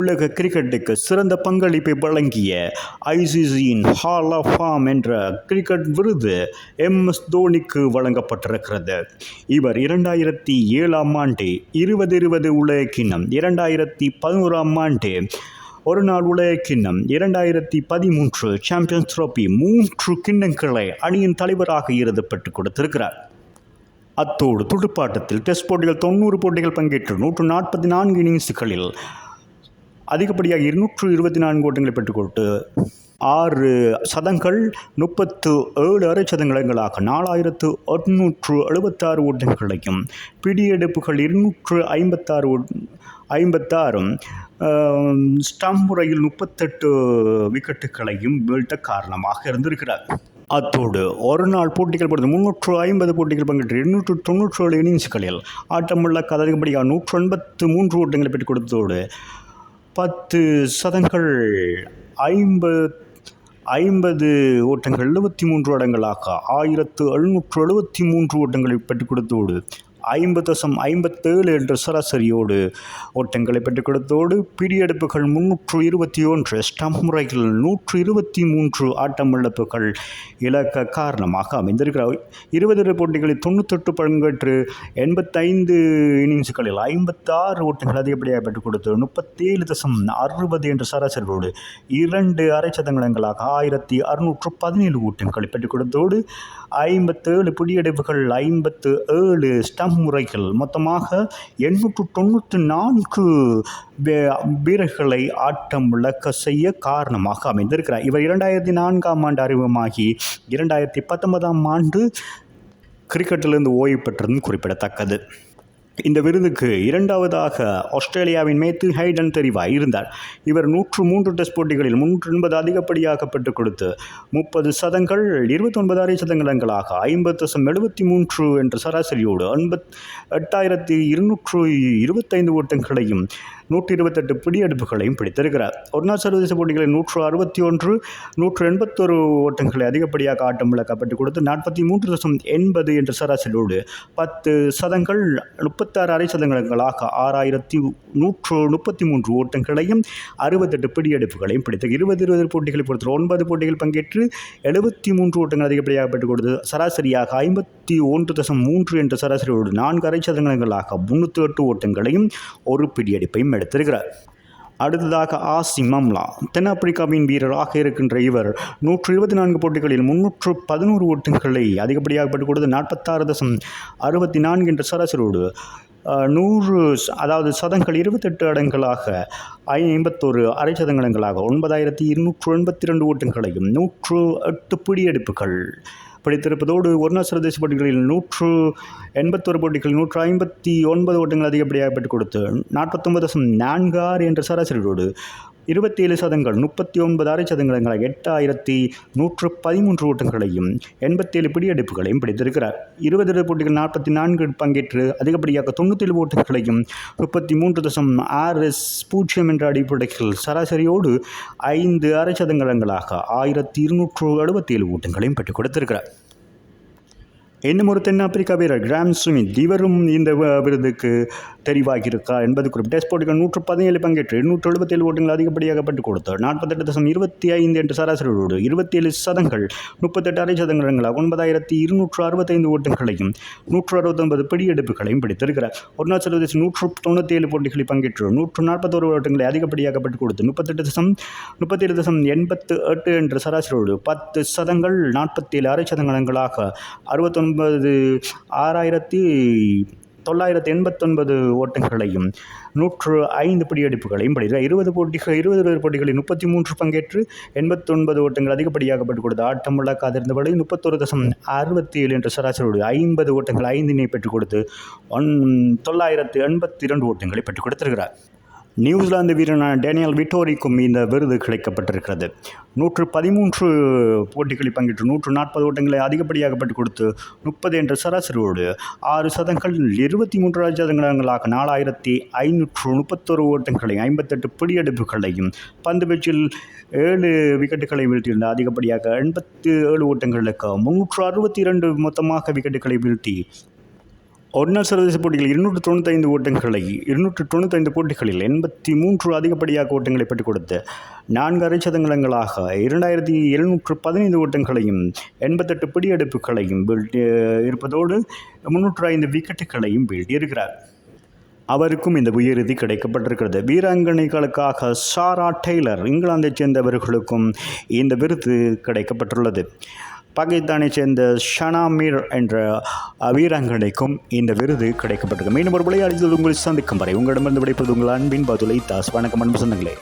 உலக கிரிக்கெட்டுக்கு சிறந்த பங்களிப்பை வழங்கிய ஐசிசியின் ஹால் ஆஃப் ஃபாம் என்ற கிரிக்கெட் விருது எம் எஸ் தோனிக்கு வழங்கப்பட்டிருக்கிறது. இவர் இரண்டாயிரத்தி ஏழாம் ஆண்டு இருபது இருபது உலக கிண்ணம் இரண்டாயிரத்தி பதினோராம் ஆண்டு ஒரு நாள் உலக கிண்ணம் இரண்டாயிரத்தி பதிமூன்று சாம்பியன்ஸ் ட்ரோபி மூன்று கிண்ணங்களை அணியின் தலைவராக இருந்து பெற்றுக் கொடுத்திருக்கிறார். அத்தோடு துடுப்பாட்டத்தில் டெஸ்ட் போட்டிகள் தொண்ணூறு போட்டிகள் பங்கேற்று நூற்று நாற்பத்தி நான்கு இன்னிங்ஸுகளில் அதிகப்படியாக இருநூற்று இருபத்தி நான்கு ஓட்டங்களை பெற்றுக்கொண்டு ஆறு சதங்கள் முப்பத்து ஏழு அரை சதங்களாக நாலாயிரத்து எட்நூற்று எழுபத்தாறு ஓட்டங்களையும் பிடியெடுப்புகள் இருநூற்று ஐம்பத்தாறு ஓட்- ஐம்பத்தாறும் ஆம், ஸ்டம்ப் முறையில் முப்பத்தெட்டு விக்கெட்டுகளையும் வீழ்த்த காரணமாக இருந்திருக்கிறார். அத்தோடு ஒரு நாள் போட்டிகள் பொறுத்து முன்னூற்று ஐம்பது போட்டிகள் பங்கேற்று எண்ணூற்று தொன்னூற்றி ஏழு இன்னிங்ஸ்களில் ஆட்டமுள்ள அதிகப்படியாக நூற்று எண்பத்து மூன்று ஓட்டங்களை பெற்றுக் கொடுத்ததோடு பத்து சதங்கள். ஐம்பது ஐம்பது ஓட்டங்கள் எழுபத்தி மூன்று அடங்களாக ஆயிரத்து எழுநூற்று எழுபத்தி மூன்று ஓட்டங்களை பெற்றுக் கொடுத்தோடு ஐம்பது தசம் ஐம்பத்தேழு என்ற சராசரியோடு ஓட்டங்களை பெற்றுக் கொடுத்தோடு பிடியெடுப்புகள் முன்னூற்று இருபத்தி ஒன்று ஸ்டம்ப் முறைகள் நூற்று இருபத்தி மூன்று ஆட்டம் இழப்புகள் இழக்க காரணமாக அமைந்திருக்கிறார் இருபது போட்டிகளில் தொண்ணூத்தெட்டு பங்கேற்று எண்பத்தைந்து இன்னிங்ஸ்களில் ஐம்பத்தாறு ஓட்டங்கள் அதிகப்படியாக பெற்றுக் கொடுத்து முப்பத்தேழு தசம் அறுபது என்ற சராசரியோடு இரண்டு அரை சதங்களாக ஆயிரத்தி அறுநூற்று பதினேழு ஓட்டங்களை பெற்றுக் கொடுத்தோடு ஐம்பத்தேழு பிடியெடுப்புகள் ஐம்பத்து ஏழு ஸ்டம்ப் முறைகள் மொத்தமாக எண்ணூற்று தொண்ணூற்றி நான்கு வீரர்களை ஆட்டம் இழக்க செய்ய காரணமாக அமைந்திருக்கிறார். இவர் இரண்டாயிரத்தி நான்காம் ஆண்டு அறிமுகமாகி இரண்டாயிரத்தி பத்தொன்பதாம் ஆண்டு கிரிக்கெட்டிலிருந்து ஓய்வு பெற்றதும் குறிப்பிடத்தக்கது. இந்த விருதுக்கு இரண்டாவதாக ஆஸ்திரேலியாவின் மேத்து ஹைடன் தெரிவாய் இருந்தார். இவர் நூற்று மூன்று டெஸ்ட் போட்டிகளில் முன்னூற்று எண்பது அதிகப்படியாக பெற்றுக் கொடுத்து முப்பது சதங்கள் இருபத்தொன்பது அரை சதங்களாக ஐம்பது தசம் எழுபத்தி மூன்று என்ற சராசரியோடு எண்பத் எட்டாயிரத்தி இருநூற்று இருபத்தைந்து ஓட்டங்களையும் நூற்றி இருபத்தெட்டு பிடியெடுப்புகளையும் பிடித்திருக்கிறார். ஒருநாள் சர்வதேச போட்டிகளில் நூற்று அறுபத்தி ஒன்று நூற்று எண்பத்தொரு ஓட்டங்களை அதிகப்படியாக ஆட்டம் விளக்கப்பட்டு கொடுத்து நாற்பத்தி மூன்று தசம் எண்பது என்ற சராசரியோடு பத்து சதங்கள் முப்பத்தாறு அரை சதங்களாக ஆறாயிரத்தி நூற்று முப்பத்தி மூன்று ஓட்டங்களையும் அறுபத்தெட்டு பிடியெடுப்புகளையும் பிடித்த இருபது இருபது போட்டிகளை பொறுத்த ஒன்பது போட்டிகள் பங்கேற்று எழுபத்தி மூன்று ஓட்டங்கள் அதிகப்படியாக பெற்றுக் கொடுத்து சராசரியாக ஐம்பத்தி ஒன்று தசம் மூன்று என்ற சராசரியோடு நான்கு அரை சதங்களாக முன்னூற்றி எட்டு ஓட்டங்களையும் ஒரு பிடியெடுப்பையும் எடுத்திருக்கிறார். அடுத்ததாக ஆசி மம்லா தென்னாப்பிரிக்காவின் வீரராக இருக்கின்ற இவர் நூற்று இருபத்தி நான்கு போட்டிகளில் முன்னூற்று பதினோரு ஓட்டங்களை அதிகப்படியாக பெற்றுக் கொடுத்து நாற்பத்தாறு தசம் அறுபத்தி நான்கு என்ற சராசரியோடு நூறு அதாவது சதங்கள் இருபத்தெட்டு அடங்களாக ஐம்பத்தோரு அரை சதங்களாக ஒன்பதாயிரத்தி இருநூற்று எண்பத்தி ரெண்டு ஓட்டங்களையும் நூற்று எட்டு பிடியெடுப்புகள் பிடித்திருப்பதோடு ஒருநாள் சர்வதேச போட்டிகளில் நூற்று எண்பத்தொரு போட்டிகளில் நூற்று ஐம்பத்தி ஒன்பது ஓட்டங்கள் அதிகப்படியாக பெற்றுக் கொடுத்து நாற்பத்தொன்பது தசம் நான்கு ஆறு என்ற சராசரியோடு இருபத்தி ஏழு சதங்கள் முப்பத்தி ஒன்பது அரை சதங்களாக எட்டாயிரத்தி நூற்று பதிமூன்று ஓட்டங்களையும் எண்பத்தேழு பிடியெடுப்புகளையும் பிடித்திருக்கிறார். இருபது போட்டிகள் நாற்பத்தி நான்கு பங்கேற்று அதிகப்படியாக தொண்ணூற்றேழு ஓட்டங்களையும் முப்பத்தி மூன்று தசம் ஆறு பூஜ்ஜியம் என்ற அடிப்படையில் சராசரியோடு ஐந்து அரை சதங்களாக ஆயிரத்தி இருநூற்று எழுபத்தேழு ஓட்டங்களையும் பெற்றுக் கொடுத்திருக்கிறார். இன்னும் ஒரு தென்னாப்பிரிக்கா வீரர் கிராம் சுமித் இவரும் இந்த விருதுக்கு தெரிவாகியிருக்கிறார் என்பது குறிப்பிட்ட டெஸ்ட் போட்டிகள் நூற்று பதினேழு பங்கேற்று நூற்று எழுபத்தேழு ஓட்டங்கள் அதிகப்படியாக பெற்றுக் கொடுத்தார். நாற்பத்தெட்டு தசம் இருபத்தி ஐந்து என்ற சராசரியோடு இருபத்தேழு சதங்கள் முப்பத்தெட்டு அரை சதங்களாக ஒன்பதாயிரத்தி இருநூற்று அறுபத்தைந்து ஓட்டங்களையும் நூற்று அறுபத்தொன்பது பிடியெடுப்புகளையும் பிடித்திருக்கிறார். அருணாச்சல பிரதேசம் நூற்று தொண்ணூற்றி ஏழு போட்டிகளில் பங்கேற்று நூற்று நாற்பத்தோரு ஓட்டங்களை அதிகப்படியாக கொடுத்து முப்பத்தெட்டு தசம் முப்பத்தேழு தசம் எண்பத்து எட்டு என்ற சராசரியோடு பத்து சதங்கள் நாற்பத்தேழு அரை சதங்களாக அறுபத்தொன்பது ஆறாயிரத்தி தொள்ளாயிரத்தி எண்பத்தொன்பது ஓட்டங்களையும் நூற்று ஐந்து பிடியெடுப்புகளையும் படிக்கிறார் இருபது போட்டிகள் இருபது இருபது போட்டிகளில் முப்பத்தி மூன்று பங்கேற்று எண்பத்தொன்பது ஓட்டங்கள் அதிகப்படியாக பெற்றுக் கொடுத்து ஆட்டம் இழக்காதிருந்தபடி முப்பத்தொரு தசம் அறுபத்தி ஏழு என்ற சராசரியோடு ஐம்பது ஓட்டங்கள் ஐந்தினை பெற்றுக் கொடுத்து ஒன் தொள்ளாயிரத்து எண்பத்தி இரண்டு ஓட்டங்களை பெற்றுக் கொடுத்திருக்கிறார். நியூசிலாந்து வீரனான டேனியல் விட்டோரிக்கும் இந்த விருது கிடைக்கப்பட்டிருக்கிறது. நூற்று பதிமூன்று போட்டிகளில் பங்கேற்று நூற்று நாற்பது ஓட்டங்களை அதிகப்படியாக பெற்றுக் கொடுத்து முப்பது என்ற சராசரியோடு ஆறு சதங்கள் இருபத்தி மூன்று சதங்களாக நாலாயிரத்தி ஐநூற்று முப்பத்தொரு ஓட்டங்களையும் ஐம்பத்தெட்டு பிடியெடுப்புகளையும் பந்து வீச்சில் ஏழு விக்கெட்டுகளை வீழ்த்தியிருந்த அதிகப்படியாக எண்பத்து ஏழு ஓட்டங்களுக்கு முன்னூற்று அறுபத்தி இரண்டு மொத்தமாக விக்கெட்டுகளை வீழ்த்தி ஒருநாள் சர்வதேச போட்டிகள் இருநூற்று தொண்ணூத்தைந்து ஓட்டங்களை இருநூற்று தொண்ணூத்தைந்து போட்டிகளில் எண்பத்தி மூன்று அதிகப்படியாக ஓட்டங்களை பெற்றுக் கொடுத்து நான்கு அரைச்சதங்களாக இரண்டாயிரத்தி எழுநூற்று பதினைந்து ஓட்டங்களையும் எண்பத்தெட்டு பிடியெடுப்புகளையும் இருப்பதோடு முன்னூற்று ஐந்து விக்கெட்டுகளையும் வீழ்த்தியிருக்கிறார். அவருக்கும் இந்த உயர்தி கிடைக்கப்பட்டிருக்கிறது. வீராங்கனைகளுக்காக சாரா டெய்லர் இங்கிலாந்தைச் சேர்ந்தவர்களுக்கும் இந்த விருது கிடைக்கப்பட்டுள்ளது. பாகிஸ்தானைச் சேர்ந்த ஷனா மீர் என்ற வீராங்கனைக்கும் இந்த விருது கிடைக்கப்பட்டிருக்கு. மீண்டும் ஒரு விளையாடிகள் உங்களை சந்திக்கும் வரை உங்களிடமிருந்து விடைப்பது உங்கள் அன்பின் பதுலை தாஸ். வணக்கம் அன்பு சொந்தங்களே.